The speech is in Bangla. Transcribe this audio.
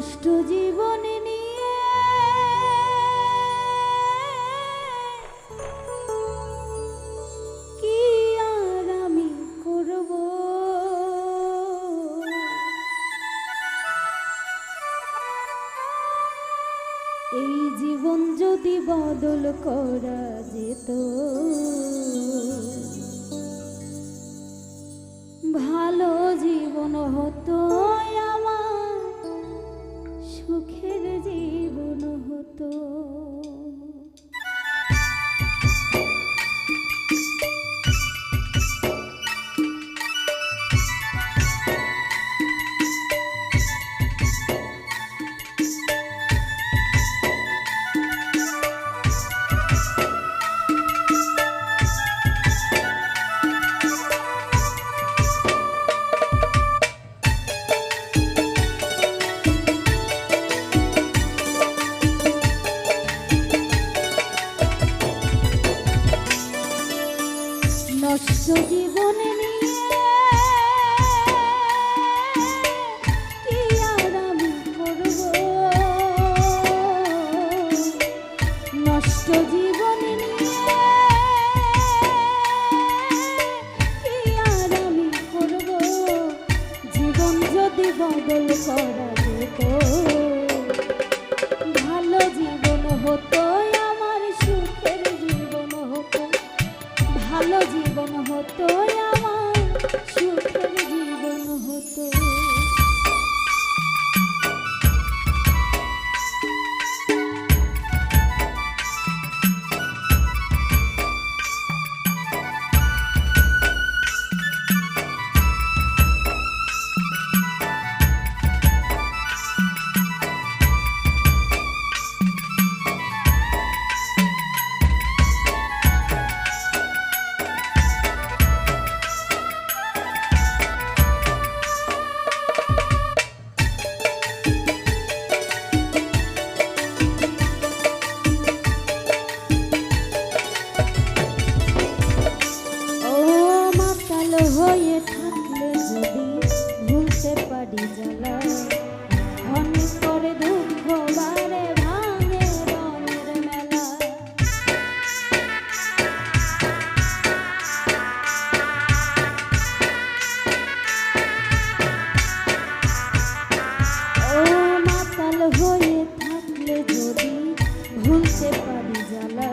নষ্ট জীবন নিয়ে। কি আর আমি করব? এই জীবন যদি বদল করা যেত, ভালো জীবন হতো আমার। সুখের জীবন হতো। নষ্ট জীবন হয়ে থাকলে যদি ভুলতে পারি জ্বালা অনেক করে দুঃখ বারে ভাঙে রঙের মেলা। ও মাতাল হয়ে থাকলে যদি ভুলতে পারি জ্বালা